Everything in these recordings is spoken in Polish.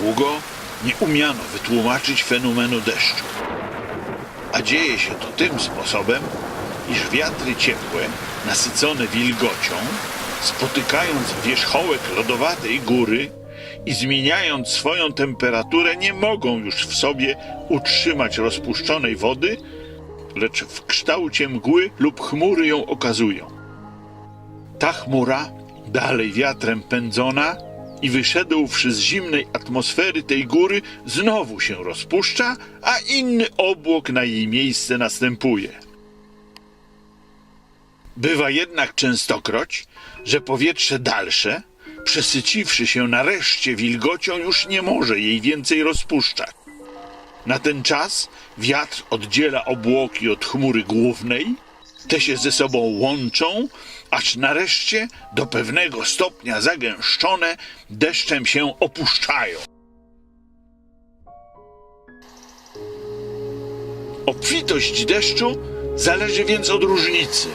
długo nie umiano wytłumaczyć fenomenu deszczu. A dzieje się to tym sposobem, iż wiatry ciepłe, nasycone wilgocią, spotykając wierzchołek lodowatej góry i zmieniając swoją temperaturę, nie mogą już w sobie utrzymać rozpuszczonej wody, lecz w kształcie mgły lub chmury ją okazują. Ta chmura, dalej wiatrem pędzona i wyszedłszy z zimnej atmosfery tej góry, znowu się rozpuszcza, a inny obłok na jej miejsce następuje. Bywa jednak częstokroć, że powietrze dalsze, przesyciwszy się nareszcie wilgocią, już nie może jej więcej rozpuszczać. Na ten czas wiatr oddziela obłoki od chmury głównej, te się ze sobą łączą, aż nareszcie do pewnego stopnia zagęszczone deszczem się opuszczają. Obfitość deszczu zależy więc od różnicy,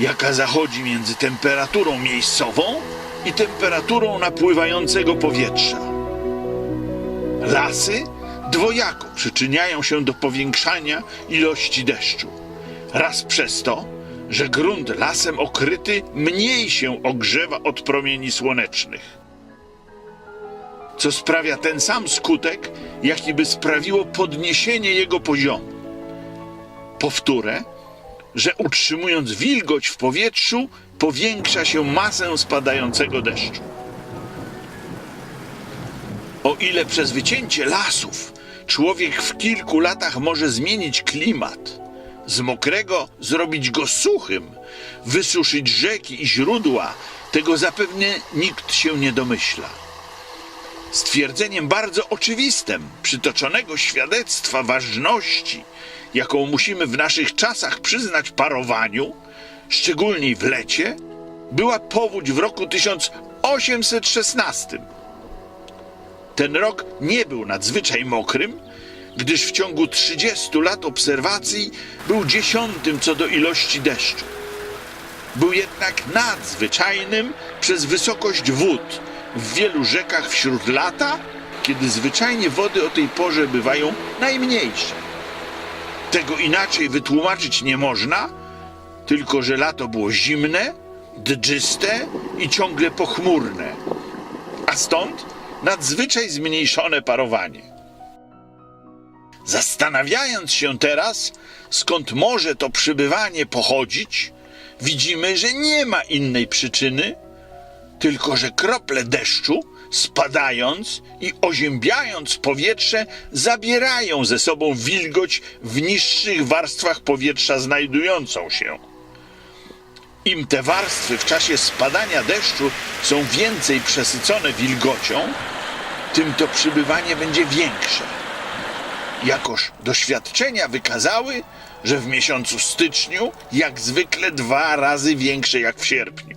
jaka zachodzi między temperaturą miejscową i temperaturą napływającego powietrza. Lasy dwojako przyczyniają się do powiększania ilości deszczu. Raz przez to, że grunt lasem okryty mniej się ogrzewa od promieni słonecznych. Co sprawia ten sam skutek, jaki by sprawiło podniesienie jego poziomu. Powtórę, że utrzymując wilgoć w powietrzu, powiększa się masę spadającego deszczu. O ile przez wycięcie lasów człowiek w kilku latach może zmienić klimat, z mokrego zrobić go suchym, wysuszyć rzeki i źródła, tego zapewne nikt się nie domyśla. Stwierdzeniem bardzo oczywistym przytoczonego świadectwa ważności, jaką musimy w naszych czasach przyznać parowaniu, szczególnie w lecie, była powódź w roku 1816. Ten rok nie był nadzwyczaj mokrym, gdyż w ciągu 30 lat obserwacji był dziesiątym co do ilości deszczu. Był jednak nadzwyczajnym przez wysokość wód w wielu rzekach wśród lata, kiedy zwyczajnie wody o tej porze bywają najmniejsze. Tego inaczej wytłumaczyć nie można, tylko że lato było zimne, dżyste i ciągle pochmurne, a stąd nadzwyczaj zmniejszone parowanie. Zastanawiając się teraz, skąd może to przybywanie pochodzić, widzimy, że nie ma innej przyczyny, tylko że krople deszczu, spadając i oziębiając powietrze, zabierają ze sobą wilgoć w niższych warstwach powietrza znajdującą się. Im te warstwy w czasie spadania deszczu są więcej przesycone wilgocią, tym to przybywanie będzie większe. Jakoż doświadczenia wykazały, że w miesiącu styczniu jak zwykle dwa razy większe jak w sierpniu.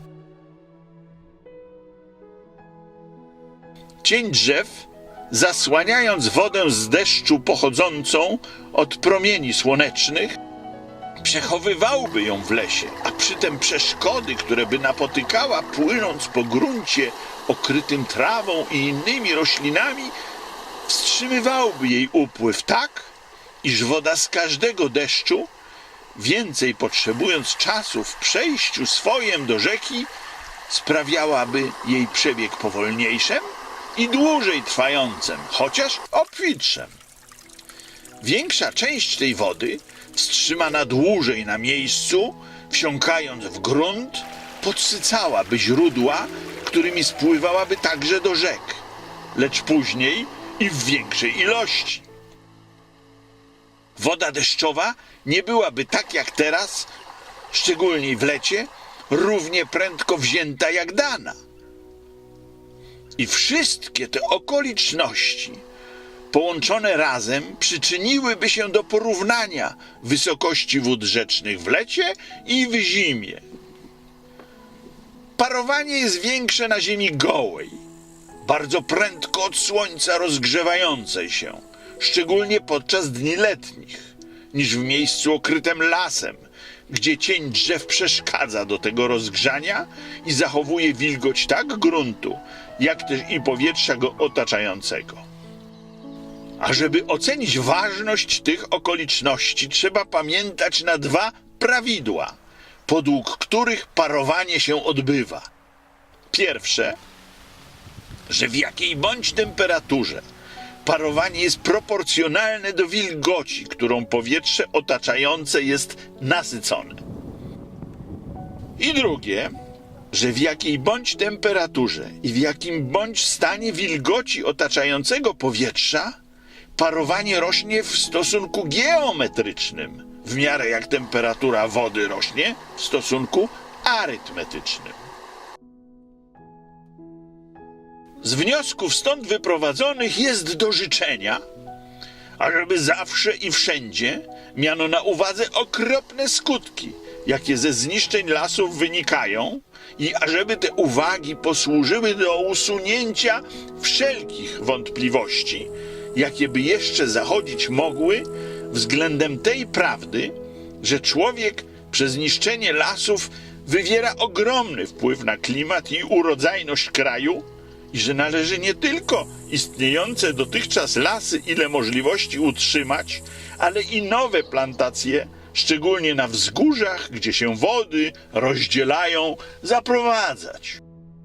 Cień drzew, zasłaniając wodę z deszczu pochodzącą od promieni słonecznych, przechowywałby ją w lesie, a przytem przeszkody, które by napotykała płynąc po gruncie okrytym trawą i innymi roślinami, wstrzymywałby jej upływ tak, iż woda z każdego deszczu, więcej potrzebując czasu w przejściu swojem do rzeki, sprawiałaby jej przebieg powolniejszym i dłużej trwającym, chociaż obfitszym. Większa część tej wody, wstrzymana dłużej na miejscu, wsiąkając w grunt, podsycałaby źródła, którymi spływałaby także do rzek, lecz później i w większej ilości. Woda deszczowa nie byłaby tak jak teraz, szczególnie w lecie, równie prędko wzięta jak dana. I wszystkie te okoliczności połączone razem przyczyniłyby się do porównania wysokości wód rzecznych w lecie i w zimie. Parowanie jest większe na ziemi gołej, bardzo prędko od słońca rozgrzewającej się, szczególnie podczas dni letnich, niż w miejscu okrytym lasem, gdzie cień drzew przeszkadza do tego rozgrzania i zachowuje wilgoć tak gruntu, jak też i powietrza go otaczającego. A żeby ocenić ważność tych okoliczności, trzeba pamiętać na dwa prawidła, podług których parowanie się odbywa. Pierwsze, że w jakiej bądź temperaturze parowanie jest proporcjonalne do wilgoci, którą powietrze otaczające jest nasycone. I drugie, że w jakiej bądź temperaturze i w jakim bądź stanie wilgoci otaczającego powietrza parowanie rośnie w stosunku geometrycznym, w miarę jak temperatura wody rośnie w stosunku arytmetycznym. Z wniosków stąd wyprowadzonych jest do życzenia, ażeby zawsze i wszędzie miano na uwadze okropne skutki, jakie ze zniszczeń lasów wynikają, i ażeby te uwagi posłużyły do usunięcia wszelkich wątpliwości, jakie by jeszcze zachodzić mogły względem tej prawdy, że człowiek przez niszczenie lasów wywiera ogromny wpływ na klimat i urodzajność kraju, i że należy nie tylko istniejące dotychczas lasy ile możliwości utrzymać, ale i nowe plantacje, szczególnie na wzgórzach, gdzie się wody rozdzielają, zaprowadzać.